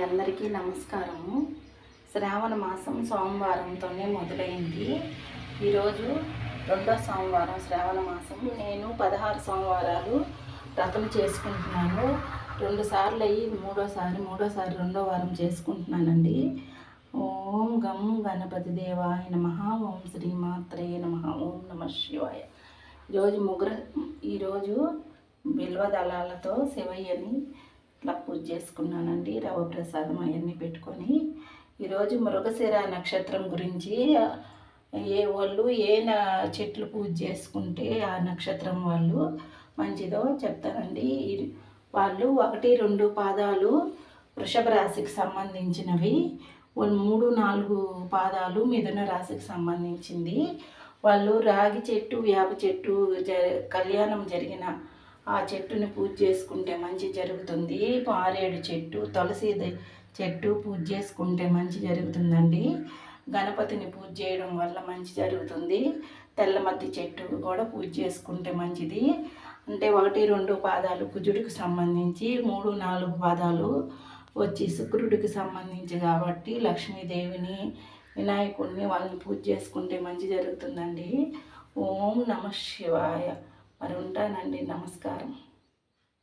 అందరికీ నమస్కారము. శ్రావణ మాసం సోమవారంతోనే మొదలైంది. ఈరోజు రెండో సోమవారం శ్రావణ మాసం. నేను పదహారు సోమవారాలు వ్రతం చేసుకుంటున్నాను. రెండు సార్లు అయ్యి మూడోసారి మూడోసారి రెండో వారం చేసుకుంటున్నానండి. ఓం గం గణపతి దేవాయ నమ. ఓం శ్రీమాత్రే నమ. ఓం నమ శివాయ. ఈరోజు ముగ్గురు ఈరోజు బిల్వ దళాలతో శివయ్యని ఇట్లా పూజ చేసుకున్నానండి. రవ ప్రసాదం అవన్నీ పెట్టుకొని. ఈరోజు మృగశిర నక్షత్రం గురించి ఏ వాళ్ళు ఏ చెట్లు పూజ చేసుకుంటే ఆ నక్షత్రం వాళ్ళు మంచిదో చెప్తానండి. వాళ్ళు ఒకటి రెండు పాదాలు వృషభ రాశికి సంబంధించినవి. వాళ్ళు మూడు నాలుగు పాదాలు మిథున రాశికి సంబంధించింది. వాళ్ళు రాగి చెట్టు వేప చెట్టు జ కళ్యాణం జరిగిన ఆ చెట్టుని పూజ చేసుకుంటే మంచి జరుగుతుంది. పారేడు చెట్టు తులసి చెట్టు పూజ చేసుకుంటే మంచి జరుగుతుందండి. గణపతిని పూజ చేయడం వల్ల మంచి జరుగుతుంది. తెల్లమద్ది చెట్టు కూడా పూజ చేసుకుంటే మంచిది. అంటే ఒకటి రెండు పాదాలు కుజుడికి సంబంధించి మూడు నాలుగు పాదాలు వచ్చి శుక్రుడికి సంబంధించి కాబట్టి లక్ష్మీదేవిని వినాయకుడిని వాళ్ళని పూజ చేసుకుంటే మంచి జరుగుతుందండి. ఓం నమ శివాయ. మరి ఉంటానండి నమస్కారం.